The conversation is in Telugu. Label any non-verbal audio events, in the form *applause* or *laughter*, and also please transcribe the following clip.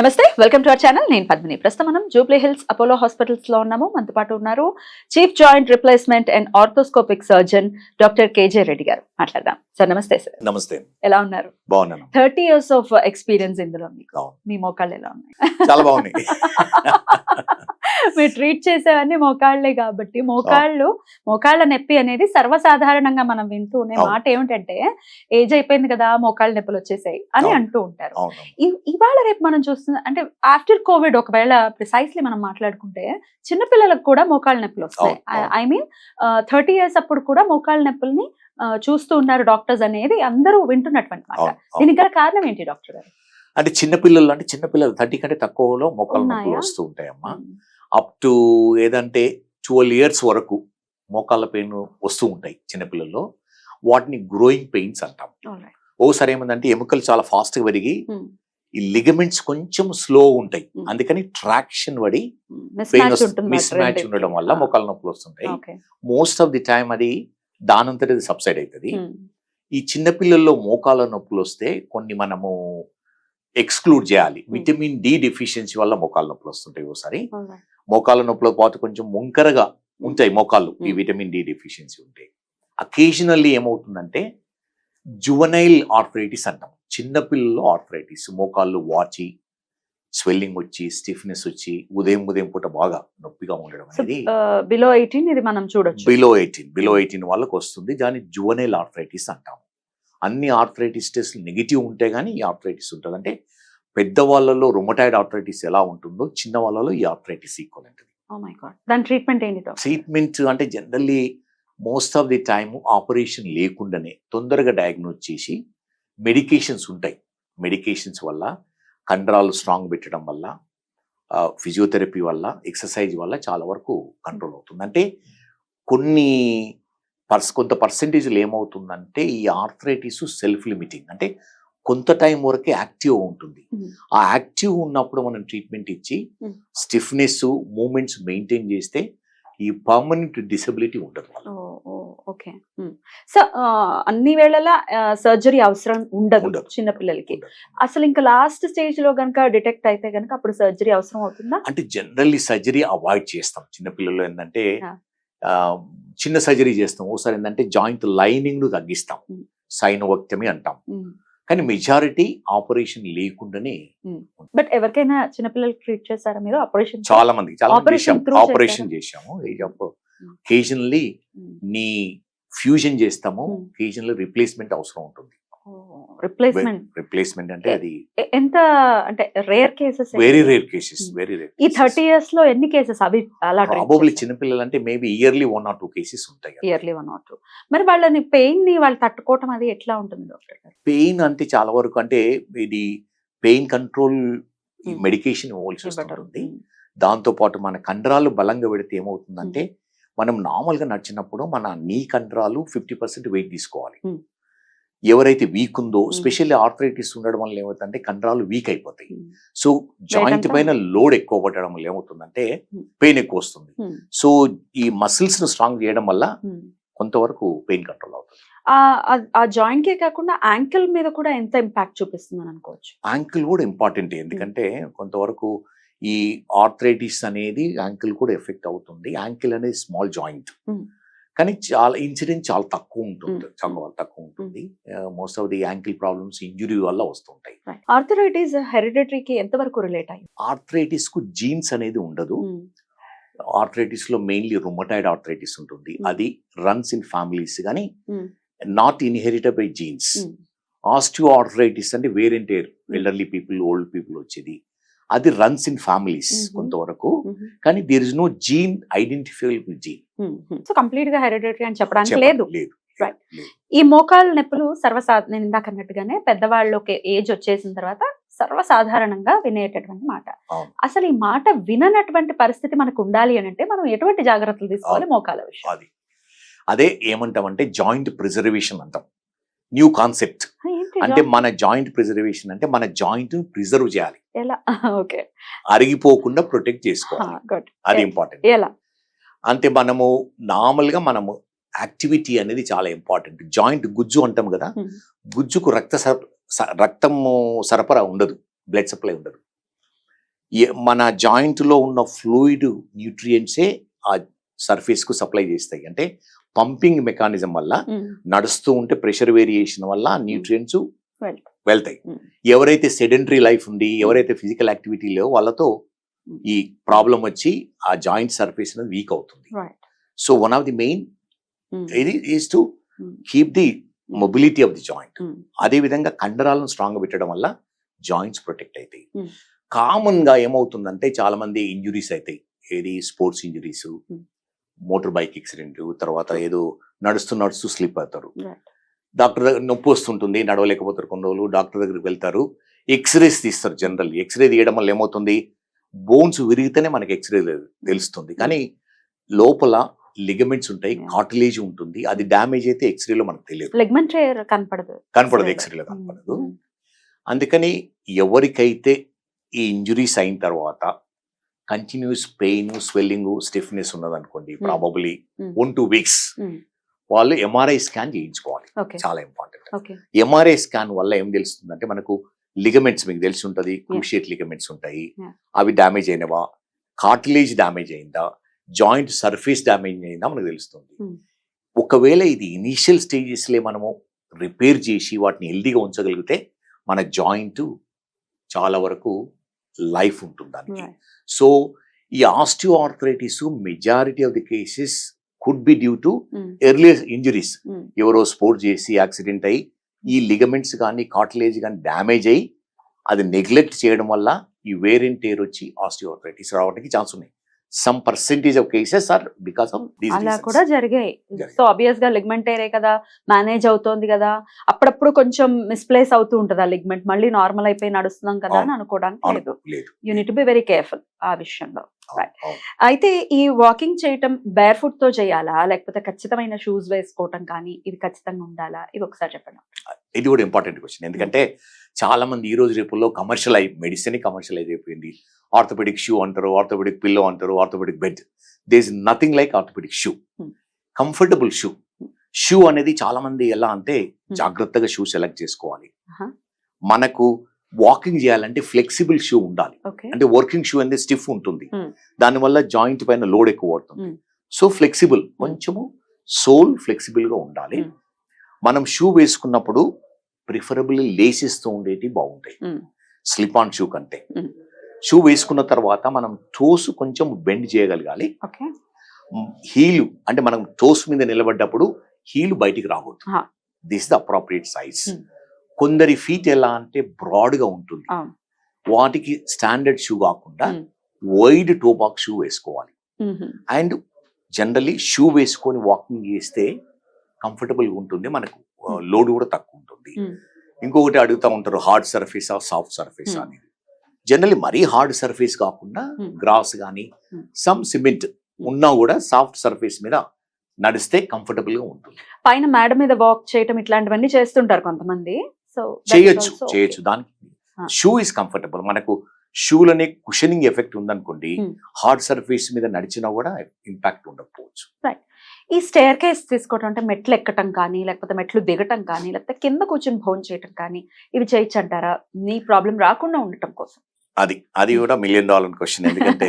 నమస్తే వెల్కమ్ టు అవర్ ఛానల్. నేను పద్మిని. ప్రస్తుతం మనం జూబ్లీ హిల్స్ అపోలో హాస్పిటల్స్లో ఉన్నాము. మనతో పాటు ఉన్నారు chief joint replacement and arthroscopic surgeon doctor K J Reddy garu. మాట్లాడదాం. సార్ నమస్తే సార్. నమస్తే. ఎలా ఉన్నారు? బాగున్నాను. థర్టీ ఇయర్స్ ఆఫ్ ఎక్స్పీరియన్స్ ఇందులో మీకు. మీ మోకాళ్ళు ఎలా ఉన్నాయి? చాలా బాగున్నాయి. *laughs* మీరు ట్రీట్ చేసేవన్నీ మోకాళ్ళే కాబట్టి మోకాళ్ళు మోకాళ్ళ నొప్పి అనేది సర్వసాధారణంగా మనం వింటూనే. మాట ఏమిటంటే ఏజ్ అయిపోయింది కదా మోకాళ్ళ నొప్పులు వచ్చేసాయి అని. అంటూ ఉంటారు ఇవాళ రేపు మనం చూస్తున్న అంటే ఆఫ్టర్ కోవిడ్ ఒకవేళ ప్రిసైస్లీ మనం మాట్లాడుకుంటే చిన్నపిల్లలకు కూడా మోకాళ్ళ నొప్పులు వస్తాయి. ఐ మీన్ థర్టీ ఇయర్స్ అప్పుడు కూడా మోకాళ్ళ నొప్పుల్ని చూస్తూ ఉన్నారు డాక్టర్స్ అనేది అందరూ వింటున్నటువంటి మాట. దీనికి గల కారణం ఏంటి డాక్టర్ గారు అంటే చిన్నపిల్లలు అంటే చిన్నపిల్లలు థర్టీ కంటే తక్కువలో మొక్కలు నొప్పులు? వస్తూ ఉంటాయమ్మా అప్ టు ఏదంటే ట్వెల్వ్ ఇయర్స్ వరకు మోకాళ్ళ పెయిన్ వస్తూ ఉంటాయి చిన్నపిల్లల్లో. వాటిని గ్రోయింగ్ పెయిన్స్ అంటాం. ఓసారి ఏమందంటే ఎముకలు చాలా fast గా పెరిగి Hmm. ఈ లిగమెంట్స్ కొంచెం స్లో ఉంటాయి. Hmm. అందుకని ట్రాక్షన్ పడి మిస్ పెయిన్ మ్యాచ్ ఉంటుంది మిస్ మ్యాచ్ ఉండడం వల్ల మొక్కల నొప్పులు వస్తుంటాయి. మోస్ట్ ఆఫ్ ది టైం అది దానంతటి సబ్సైడ్ అవుతుంది. ఈ చిన్నపిల్లల్లో మోకాల నొప్పులు వస్తే కొన్ని మనము ఎక్స్క్లూడ్ చేయాలి. విటమిన్ డి డెఫిషియన్సీ వల్ల మోకాల నొప్పులు వస్తుంటాయి ఒకసారి మోకాల నొప్పుల పాటు కొంచెం వంకరగా ఉంటాయి మోకాళ్ళు. ఈ Hmm. విటమిన్ డి డెఫిషియన్సీ ఉంటాయి అకేషనల్లీ ఏమవుతుందంటే జువనైల్ ఆర్థరైటిస్ అంటాం. చిన్నపిల్లల్లో ఆర్థరైటిస్. మోకాళ్ళు వాచి స్వెల్లింగ్ వచ్చి స్టిఫ్నెస్ వచ్చి ఉదయం ఉదయం పూట బాగా నొప్పిగా ఉండడం అనేది బిలో ఎయిటీన్ ఇది మనం చూడొచ్చు. బిలో ఎయిటీన్ బిలో ఎయిటీన్ వాళ్ళకి వస్తుంది. దాన్ని జువనైల్ ఆర్థరైటిస్ అంటాం. అన్ని ఆర్థరైటిస్ టెస్ట్ నెగిటివ్ ఉంటే కానీ ఈ ఆర్థరైటిస్ ఉంటుంది. అంటే పెద్దవాళ్ళలో రొమటైడ్ ఆర్థరైటిస్ ఎలా ఉంటుందో చిన్న వాళ్ళలో ఈ ఆర్థరైటిస్ ఈక్వల్ ఉంటుంది దాని ట్రీట్మెంట్ ఏంటి ట్రీట్మెంట్ అంటే generally most of the time operation లేకుండానే తొందరగా డయాగ్నోజ్ చేసి మెడికేషన్స్ ఉంటాయి. మెడికేషన్స్ వల్ల కండరాలు స్ట్రాంగ్ పెట్టడం వల్ల ఫిజియోథెరపీ వల్ల ఎక్సర్సైజ్ వల్ల చాలా వరకు కంట్రోల్ అవుతుంది. అంటే కొన్ని పర్స్ కొంత పర్సంటేజ్లు ఏమవుతుందంటే ఈ ఆర్థరైటిస్ సెల్ఫ్ లిమిటింగ్ అంటే కొంత టైం వరకే యాక్టివ్ ఉంటుంది. ఆ యాక్టివ్ ఉన్నప్పుడు మనం ట్రీట్మెంట్ ఇచ్చి. స్టిఫ్నెస్ మూమెంట్స్ మెయింటైన్ చేస్తే ఈ పర్మనెంట్ డిసబిలిటీ ఉండదు. ఓకే సో అన్ని వేళలా సర్జరీ అవసరం ఉండదు ఉండదు. చిన్న పిల్లలకి ఉండదు. అసలు ఇంకా లాస్ట్ స్టేజ్లో గనుక డిటెక్ట్ అయితే గనుక అప్పుడు సర్జరీ అవసరం అవుతుందా అంటే జనరల్లీ సర్జరీ అవాయిడ్ చేస్తాం చిన్నపిల్లలు ఏంటంటే చిన్న సర్జరీ చేస్తాం. ఓసారి ఏంటంటే జాయింట్ లైనింగ్ను తగ్గిస్తాం. సైనోవక్టమీ అంటాం. కానీ మెజారిటీ ఆపరేషన్ లేకుండానే బట్ ఎవరికైనా చిన్నపిల్లలకి ట్రీట్ చేస్తారా మీరు? ఆపరేషన్ చాలా మంది చాలా ఆపరేషన్ చేశాము. ఒకేజనల్లీ నీ ఫ్యూజన్ చేస్తాము. ఒకేజనల్లీ రిప్లేస్మెంట్ అవసరం ఉంటుంది. రిప్లేస్మెంట్ రిప్లేస్మెంట్ అంటే అది ఎంత అంటే rare cases very rare cases Hmm. Very rare ఈ థర్టీ ఇయర్స్లో ఎన్ని కేసెస్ అవి అలా ప్రాబబ్లీ చిన్నపిల్లలు అంటే maybe yearly one or two cases ఉంటాయి ఇయర్లీ వన్ ఆర్ టూ మరి వాళ్ళని పెయిన్ని వాళ్ళు తట్టుకోవటం అది ఎట్లా ఉంటుంది డాక్టర్ పెయిన్ అంటే చాలా వరకు అంటే ఇది పెయిన్ కంట్రోల్ Hmm. మెడికేషన్ ఇవ్వాల్సి. వస్తుంది దాంతో పాటు మన కండరాలు బలంగా పెడితే ఏమవుతుందంటే మనం నార్మల్గా నడిచినప్పుడు మన నీ కండరాలు ఫిఫ్టీ పర్సెంట్ వెయిట్ తీసుకోవాలి. Hmm. ఎవరైతే వీక్ ఉందో. స్పెషల్లీ ఆర్థరైటిస్ ఉండడం వల్ల ఏమవుతుందంటే కండరాలు వీక్ అయిపోతాయి. సో జాయింట్ పైన లోడ్ ఎక్కువ పడడం వల్ల ఏమవుతుందంటే. పెయిన్ ఎక్కువ వస్తుంది. సో ఈ మసిల్స్ను స్ట్రాంగ్ చేయడం వల్ల. కొంతవరకు పెయిన్ కంట్రోల్ అవుతుంది ఆ- జాయింట్ కే కాకుండా యాంకిల్ మీద కూడా ఎంత ఇంపాక్ట్ చూపిస్తుంది అని అనుకోవచ్చు యాంకిల్ కూడా ఇంపార్టెంట్ ఎందుకంటే కొంతవరకు ఈ ఆర్థరైటిస్ అనేది యాంకిల్ కూడా ఎఫెక్ట్ అవుతుంది యాంకిల్ అనేది స్మాల్ జాయింట్. కానీ చాలా ఇన్సిడెంట్ చాలా తక్కువ ఉంటుంది. చాలా తక్కువ ఉంటుంది. Most of the ankle problems injury వల్ల వస్తుంటాయి. ఆర్థరైటిస్ హెరిడిటరీకి ఎంత వరకు రిలేట్ అయ్యి ఆర్థరైటిస్కు జీన్స్ అనేది ఉండదు. ఆర్థరైటిస్లో మెయిన్లీ రుమటైడ్ ఆర్థరైటిస్ ఉంటుంది. అది రన్స్ ఇన్ ఫ్యామిలీస్ కానీ. Not inherited by genes osteoarthritis అంటే వేరెంటేర్ ఎల్డర్లీ పీపుల్ ఓల్డ్ పీపుల్ వచ్చేది. అది రన్స్ ఇన్ ఫ్యామిలీస్. కొంతవరకు. కానీ there is no gene identifiable gene so కంప్లీట్గా హెరిడిటరీ అని చెప్పడానికి లేదు. లేదు. ఈ మోకాళ్ళ నొప్పులు సర్వసాధ నేను ఇందాక అన్నట్టుగానే పెద్దవాళ్ళకి ఏజ్ వచ్చేసిన తర్వాత సర్వసాధారణంగా వినేటటువంటి మాట. అసలు ఈ మాట విననటువంటి పరిస్థితి మనకు ఉండాలి అని అంటే మనం ఎటువంటి జాగ్రత్తలు తీసుకోవాలి. మోకాల విషయం అది. అదే ఏమంటామంటే జాయింట్ ప్రిజర్వేషన్ అంటాం. న్యూ కాన్సెప్ట్ అంటే? మన జాయింట్ ప్రిజర్వేషన్ అంటే మన జాయింట్ ప్రిజర్వ్ చేయాలి. ఎలా? *laughs* ఓకే. అరిగిపోకుండా ప్రొటెక్ట్ చేసుకోవాలి. అది ఇంపార్టెంట్. ఎలా? అంటే మనము నార్మల్గా మనము యాక్టివిటీ అనేది చాలా ఇంపార్టెంట్. జాయింట్ గుజ్జు అంటాం కదా. గుజ్జుకు రక్త రక్తము సరఫరా ఉండదు. బ్లడ్ సప్లై ఉండదు. మన జాయింట్లో ఉన్న ఫ్లూయిడ్ న్యూట్రియంట్సే ఆ సర్ఫేస్కు సప్లై చేస్తాయి. అంటే పంపింగ్ మెకానిజం వల్ల నడుస్తూ ఉంటే ప్రెషర్ వేరియేషన్ వల్ల న్యూట్రియంట్స్ వెళ్తాయి. ఎవరైతే సెడెంటరీ లైఫ్ ఉంది ఎవరైతే ఫిజికల్ యాక్టివిటీ లేవో వాళ్ళతో. ఈ ప్రాబ్లం వచ్చి ఆ జాయింట్ సర్ఫేస్ అనేది వీక్ అవుతుంది. So one of the main ఇది is to. Keep the mobility of the joint అదే విధంగా కండరాలను స్ట్రాంగ్ పెట్టడం వల్ల జాయింట్స్ ప్రొటెక్ట్ అవుతాయి. కామన్గా ఏమవుతుందంటే చాలా మంది ఇంజురీస్ అవుతాయి ఏది sports injuries. Motor bike accident తర్వాత ఏదో నడుస్తూ నడుస్తూ స్లిప్ అవుతారు. డాక్టర్ దగ్గర నొప్పి వస్తుంటుంది నడవలేకపోతారు కొన్ని రోజులు డాక్టర్ దగ్గరికి వెళ్తారు ఎక్స్రేస్ తీస్తారు జనరల్ ఎక్స్రే తీయడం వల్ల ఏమవుతుంది బోన్స్ విరిగితేనే మనకి ఎక్స్రే తెలుస్తుంది కానీ లోపల లిగమెంట్స్ ఉంటాయి. కాటిలేజ్ ఉంటుంది అది డ్యామేజ్ అయితే ఎక్స్రేలో మనకు తెలియదు లెగ్మెంట్ కనపడదు కనపడదు. ఎక్స్రేలో ఉమ్, కనపడదు ఉమ్, అందుకని ఎవరికైతే ఈ ఇంజురీస్ అయిన తర్వాత కంటిన్యూస్ పెయిన్ స్వెల్లింగ్ స్టిఫ్నెస్ ఉన్నదనుకోండి Hmm. Probably Hmm. One two weeks Hmm. వాళ్ళు ఎంఆర్ఐ స్కాన్ చేయించుకోవాలి. చాలా ఇంపార్టెంట్. ఎంఆర్ఐ స్కాన్ వల్ల ఏం తెలుస్తుందంటే మనకు లిగమెంట్స్ మీకు తెలిసి ఉంటది. క్రూషియేట్ లిగమెంట్స్ ఉంటాయి. అవి డ్యామేజ్ అయినవా? కార్టిలేజ్ డ్యామేజ్ అయిందా? జాయింట్ సర్ఫేస్ డ్యామేజ్ అయిందా? మనకు తెలుస్తుంది. Hmm. ఒకవేళ ఇది ఇనీషియల్ స్టేజెస్లే మనము రిపేర్ చేసి వాటిని హెల్దీగా ఉంచగలిగితే మన జాయింట్ చాలా వరకు లైఫ్ ఉంటుంది దానికి. సో ఈ osteoarthritis majority of the cases could be due to earlier injuries ఎవరో స్పోర్ట్ చేసి యాక్సిడెంట్ అయ్యి ఈ లిగమెంట్స్ కానీ కాట్లేజ్ కానీ డ్యామేజ్ అయ్యి అది నెగ్లెక్ట్ చేయడం వల్ల ఈ వేరియంట్ టేర్ వచ్చి ఆస్టియోఆర్థరైటిస్ రావడానికి ఛాన్స్ ఉన్నాయి some percentage of cases are because of అలా కూడా జరిగాయి. సో ఆబ్వియస్గా లిగ్మెంట్ ఏరే కదా మేనేజ్ అవుతోంది కదా అప్పుడప్పుడు కొంచెం మిస్ప్లేస్ అవుతూ ఉంటది ఆ లిగ్మెంట్ మళ్ళీ నార్మల్ అయిపోయి నడుస్తున్నాం కదా అని. అనుకోవడానికి లేదు. లేదు. యూనిట్ బి వెరీ కేర్ఫుల్ ఆ విషయంలో. అయితే ఈ వాకింగ్ చేయటం బేర్ ఫుట్తో చేయాలా? లేకపోతే ఖచ్చితమైన షూస్ వేసుకోవటం కానీ ఇవి ఖచ్చితంగా ఉండాలా? ఇవి ఒకసారి చెప్పండి. ఇది కూడా ఇంపార్టెంట్ క్వశ్చన్ ఎందుకంటే చాలా మంది ఈ రోజు రేపుల్లో కమర్షియల్ అయి మెడిసిన్ కమర్షియలైజ్ అయిపోయింది. ఆర్థోపెడిక్ షూ అంటారు ఆర్థోపెడిక్ పిల్లో అంటారు orthopaedic bed they is nothing like orthopaedic shoe Hmm. Comfortable shoe shoe అనేది చాలా మంది ఎలా అంటే జాగ్రత్తగా షూ సెలెక్ట్ చేసుకోవాలి Uh-huh. మనకు వాకింగ్ చేయాలంటే ఫ్లెక్సిబుల్ షూ ఉండాలి అంటే వర్కింగ్ షూ అనేది స్టిఫ్ ఉంటుంది Hmm. దానివల్ల జాయింట్ పైన లోడ్ ఎక్కువ పడుతుంది Hmm. సో ఫ్లెక్సిబుల్ కొంచెము సోల్ ఫ్లెక్సిబుల్గా ఉండాలి Hmm. మనం షూ వేసుకున్నప్పుడు ప్రిఫరబుల్లీ లేసెస్తో ఉండేటి బాగుంటాయి Hmm. స్లిప్ ఆన్ షూ కంటే Hmm. షూ వేసుకున్న తర్వాత మనం టోస్ కొంచెం బెండ్ చేయగలగాలి హీలు అంటే మనం టోస్ మీద నిలబడ్డప్పుడు హీలు బయటికి రాకూడదు. This the appropriate size. కొందరి ఫీట్ ఎలా అంటే బ్రాడ్గా ఉంటుంది. వాటికి స్టాండర్డ్ షూ కాకుండా. వైడ్ టోబాక్ షూ వేసుకోవాలి. అండ్ జనరలీ షూ వేసుకొని వాకింగ్ చేస్తే కంఫర్టబుల్గా ఉంటుంది మనకు Hmm. లోడ్ కూడా తక్కువ ఉంటుంది Hmm. ఇంకొకటి అడుగుతా ఉంటారు హార్డ్ సర్ఫేస్ సాఫ్ట్ సర్ఫేస్. అనేది జనరలీ మరీ హార్డ్ సర్ఫేస్ కాకుండా Hmm. గ్రాస్ కానీ Hmm. సమ్ సిమెంట్ ఉన్నా కూడా సాఫ్ట్ సర్ఫేస్ మీద నడిస్తే కంఫర్టబుల్గా ఉంటుంది. పైన మేడ మీద వాక్ చేయటం ఇట్లాంటివన్నీ చేస్తుంటారు కొంతమంది. సో చేయొచ్చు చేయొచ్చు. దానికి. షూ ఇస్ కంఫర్టబుల్ మనకు షూలనే కుషనింగ్ ఎఫెక్ట్ ఉందనుకోండి Hmm. హార్డ్ సర్ఫేస్ మీద నడిచినా కూడా ఇంపాక్ట్ ఉండకపోవచ్చు. ఈ స్టేర్ కేస్ తీసుకోవటం అంటే మెట్లు ఎక్కటం కానీ లేకపోతే మెట్లు దిగటం కానీ లేకపోతే కింద కూర్చొని భోజనం చేయటం కానీ ఇవి చేయొచ్చు అంటారా? నీ ప్రాబ్లం రాకుండా ఉండటం కోసం. అది అది కూడా మిలియన్ డాలర్ క్వశ్చన్ ఎందుకంటే